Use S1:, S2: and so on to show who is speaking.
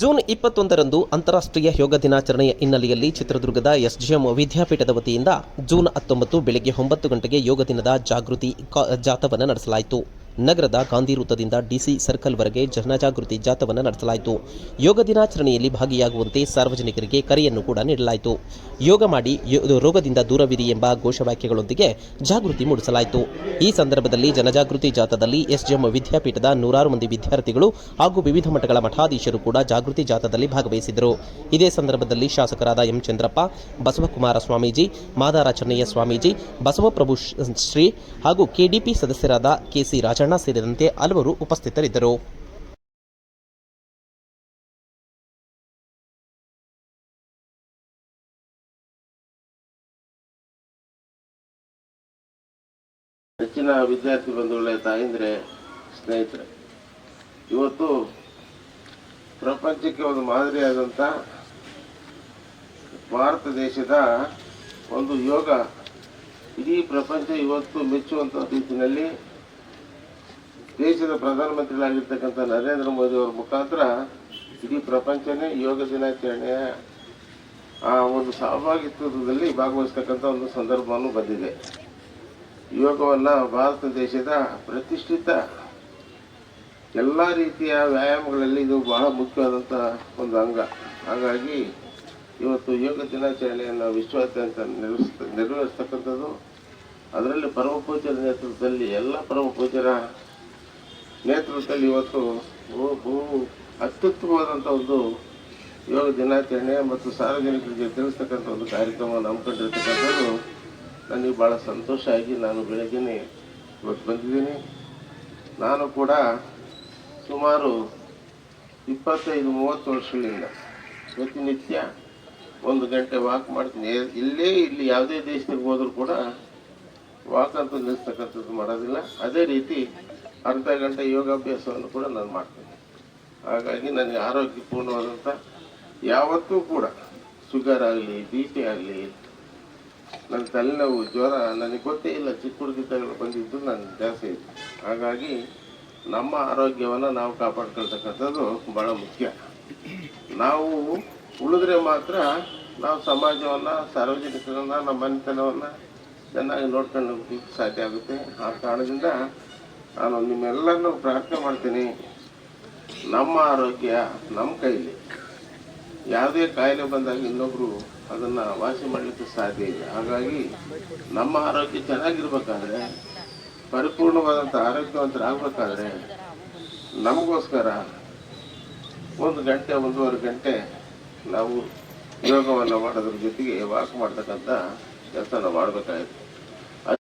S1: June ಇಪ್ಪತ್ತೊಂದರಂದು ಅಂತಾರಾಷ್ಟ್ರೀಯ ಯೋಗ ದಿನಾಚರಣೆಯ ಹಿನ್ನೆಲೆಯಲ್ಲಿ ಚಿತ್ರದುರ್ಗದ ಎಸ್ಜಿಎಂ ವಿದ್ಯಾಪೀಠದ ವತಿಯಿಂದ ಜೂನ್ ಹತ್ತೊಂಬತ್ತು ಬೆಳಗ್ಗೆ ಒಂಬತ್ತು ಗಂಟೆಗೆ ಯೋಗ ದಿನದ ಜಾಗೃತಿ ಜಾಥಾವನ್ನು ನಡೆಸಲಾಯಿತು. ನಗರದ ಗಾಂಧಿ ವೃತ್ತದಿಂದ ಡಿಸಿ ಸರ್ಕಲ್ವರೆಗೆ ಜನಜಾಗೃತಿ ಜಾಥವನ್ನು ನಡೆಸಲಾಯಿತು. ಯೋಗ ದಿನಾಚರಣೆಯಲ್ಲಿ ಭಾಗಿಯಾಗುವಂತೆ ಸಾರ್ವಜನಿಕರಿಗೆ ಕರೆಯನ್ನು ಕೂಡ ನೀಡಲಾಯಿತು. ಯೋಗ ಮಾಡಿ ರೋಗದಿಂದ ದೂರವಿರಿ ಎಂಬ ಘೋಷವಾಕ್ಯಗಳೊಂದಿಗೆ ಜಾಗೃತಿ ಮೂಡಿಸಲಾಯಿತು. ಈ ಸಂದರ್ಭದಲ್ಲಿ ಜನಜಾಗೃತಿ ಜಾಥಾದಲ್ಲಿ ಎಸ್ಜೆಎಂ ವಿದ್ಯಾಪೀಠದ ನೂರಾರು ಮಂದಿ ವಿದ್ಯಾರ್ಥಿಗಳು ಹಾಗೂ ವಿವಿಧ ಮಠಗಳ ಮಠಾಧೀಶರು ಕೂಡ ಜಾಗೃತಿ ಜಾಥಾದಲ್ಲಿ ಭಾಗವಹಿಸಿದರು ಇದೇ ಸಂದರ್ಭದಲ್ಲಿ ಶಾಸಕರಾದ ಎಂ ಚಂದ್ರಪ್ಪ ಬಸವಕುಮಾರ ಸ್ವಾಮೀಜಿ ಮಾದಾರ ಚೆನ್ನಯ್ಯ ಸ್ವಾಮೀಜಿ, ಬಸವಪ್ರಭು ಶ್ರೀ- ಹಾಗೂ ಕೆಡಿಪಿ ಸದಸ್ಯರಾದ ಕೆಸಿ ರಾಜಣ್ಣ ಸೇರಿದಂತೆ ಹಲವರು ಉಪಸ್ಥಿತರಿದ್ದರು.
S2: ಹೆಚ್ಚಿನ ವಿದ್ಯಾರ್ಥಿ ಬಂಧುಗಳ ತಾಯಂದ್ರೆ, ಸ್ನೇಹಿತರೆ, ಇವತ್ತು ಪ್ರಪಂಚಕ್ಕೆ ಒಂದು ಮಾದರಿಯಾದಂಥ ಭಾರತ ದೇಶದ ಒಂದು ಯೋಗ ಇಡೀ ಪ್ರಪಂಚ ಇವತ್ತು ಮೆಚ್ಚುವಂಥ ರೀತಿಯಲ್ಲಿ ದೇಶದ ಪ್ರಧಾನಮಂತ್ರಿಗಳಾಗಿರ್ತಕ್ಕಂಥ ನರೇಂದ್ರ ಮೋದಿ ಅವರ ಮುಖಾಂತರ ಇಡೀ ಪ್ರಪಂಚನೇ ಯೋಗ ದಿನಾಚರಣೆಯ, ಆ, ಒಂದು ಸಹಭಾಗಿತ್ವದಲ್ಲಿ ಭಾಗವಹಿಸ್ತಕ್ಕಂಥ ಒಂದು ಸಂದರ್ಭವನ್ನು ಬಂದಿದೆ. ಯೋಗವನ್ನು ಭಾರತ ದೇಶದ ಪ್ರತಿಷ್ಠಿತ ಎಲ್ಲ ರೀತಿಯ ವ್ಯಾಯಾಮಗಳಲ್ಲಿ ಇದು ಬಹಳ ಮುಖ್ಯವಾದಂಥ ಒಂದು ಅಂಗ. ಹಾಗಾಗಿ ಇವತ್ತು ಯೋಗ ದಿನಾಚರಣೆಯನ್ನು ವಿಶ್ವಾದ್ಯಂತ ನಿರ್ವಹಿಸ್ತ ನೆರವೇರಿಸ್ತಕ್ಕಂಥದ್ದು, ಅದರಲ್ಲಿ ಪರಮ ಪೂಜ್ಯರ ನೇತೃತ್ವದಲ್ಲಿ ಎಲ್ಲ ಪರಮ ಪೂಜ್ಯರ ನೇತೃತ್ವದಲ್ಲಿ ಇವತ್ತು ಬಹು- ಅತ್ಯುತ್ತಮವಾದಂಥ ಒಂದು ಯೋಗ ದಿನಾಚರಣೆ ಮತ್ತು ಸಾರ್ವಜನಿಕರಿಗೆ ತಿಳಿಸ್ತಕ್ಕಂಥ ಒಂದು ಕಾರ್ಯಕ್ರಮವನ್ನು ಹಮ್ಮಿಕೊಂಡಿರ್ತಕ್ಕಂಥದ್ದು ನನಗೆ ಭಾಳ ಸಂತೋಷ ಆಗಿ ನಾನು ಬೆಳಗ್ಗೆ ಇವತ್ತು ಬಂದಿದ್ದೀನಿ. ನಾನು ಕೂಡ ಸುಮಾರು ಇಪ್ಪತ್ತೈದು, ಮೂವತ್ತು ವರ್ಷಗಳಿಂದ ಪ್ರತಿನಿತ್ಯ ಒಂದು ಗಂಟೆ ವಾಕ್ ಮಾಡ್ತೀನಿ. ಇಲ್ಲೇ ಇಲ್ಲಿ ಯಾವುದೇ ದೇಶದಲ್ಲಿ ಹೋದರೂ ಕೂಡ ವಾಕ್ ಅಂತ ನಿಲ್ಲಿಸ್ತಕ್ಕಂಥದ್ದು ಮಾಡೋದಿಲ್ಲ. ಅದೇ ರೀತಿ ಅರ್ಧ ಗಂಟೆ ಯೋಗಾಭ್ಯಾಸವನ್ನು ಕೂಡ ನಾನು ಮಾಡ್ತೇನೆ. ಹಾಗಾಗಿ ನನಗೆ ಆರೋಗ್ಯಪೂರ್ಣವಾದಂಥ ಯಾವತ್ತೂ ಕೂಡ ಶುಗರ್ ಆಗಲಿ ಬಿ ಪಿ ಆಗಲಿ, ನನ್ನ ತಲೆನೋವು ಜ್ವರ, ನನಗೆ ಗೊತ್ತೇ ಇಲ್ಲ ಚಿಕ್ಕ ಹುಡುಗಿದ್ದಾಗ ಬಂದಿದ್ದು ನಾನು ಜಾಸ್ತಿ ಇತ್ತು ಹಾಗಾಗಿ ನಮ್ಮ ಆರೋಗ್ಯವನ್ನು ನಾವು ಕಾಪಾಡ್ಕೊಳ್ತಕ್ಕಂಥದ್ದು ಭಾಳ ಮುಖ್ಯ. ನಾವು ಉಳಿದ್ರೆ ಮಾತ್ರ ನಾವು ಸಮಾಜವನ್ನು, ಸಾರ್ವಜನಿಕರನ್ನು, ನಮ್ಮ ಮನೆತನವನ್ನು ಚೆನ್ನಾಗಿ ನೋಡ್ಕೊಂಡು ಸಾಧ್ಯ ಆಗುತ್ತೆ. ಆ ಕಾರಣದಿಂದ ನಾನು ನಿಮ್ಮೆಲ್ಲರನ್ನು ಪ್ರಾರ್ಥನೆ ಮಾಡ್ತೀನಿ. ನಮ್ಮ ಆರೋಗ್ಯ ನಮ್ಮ ಕೈಲಿ. ಯಾವುದೇ ಕಾಯಿಲೆ ಬಂದಾಗ ಇನ್ನೊಬ್ರು ಅದನ್ನು ವಾಸಿ ಮಾಡಲಿಕ್ಕೆ ಸಾಧ್ಯ ಇಲ್ಲ. ಹಾಗಾಗಿ ನಮ್ಮ ಆರೋಗ್ಯ ಚೆನ್ನಾಗಿರ್ಬೇಕಾದ್ರೆ ಪರಿಪೂರ್ಣವಾದಂಥ ಆರೋಗ್ಯವಂತರಾಗಬೇಕಾದ್ರೆ ನಮಗೋಸ್ಕರ ಒಂದು ಗಂಟೆ, ಒಂದೂವರೆ ಗಂಟೆ ನಾವು ಯೋಗವನ್ನು ಮಾಡೋದ್ರ ಜೊತೆಗೆ ವಾಕ್ ಮಾಡ್ತಕ್ಕಂಥ ಕೆಲಸ ಮಾಡಬೇಕಾಗುತ್ತೆ.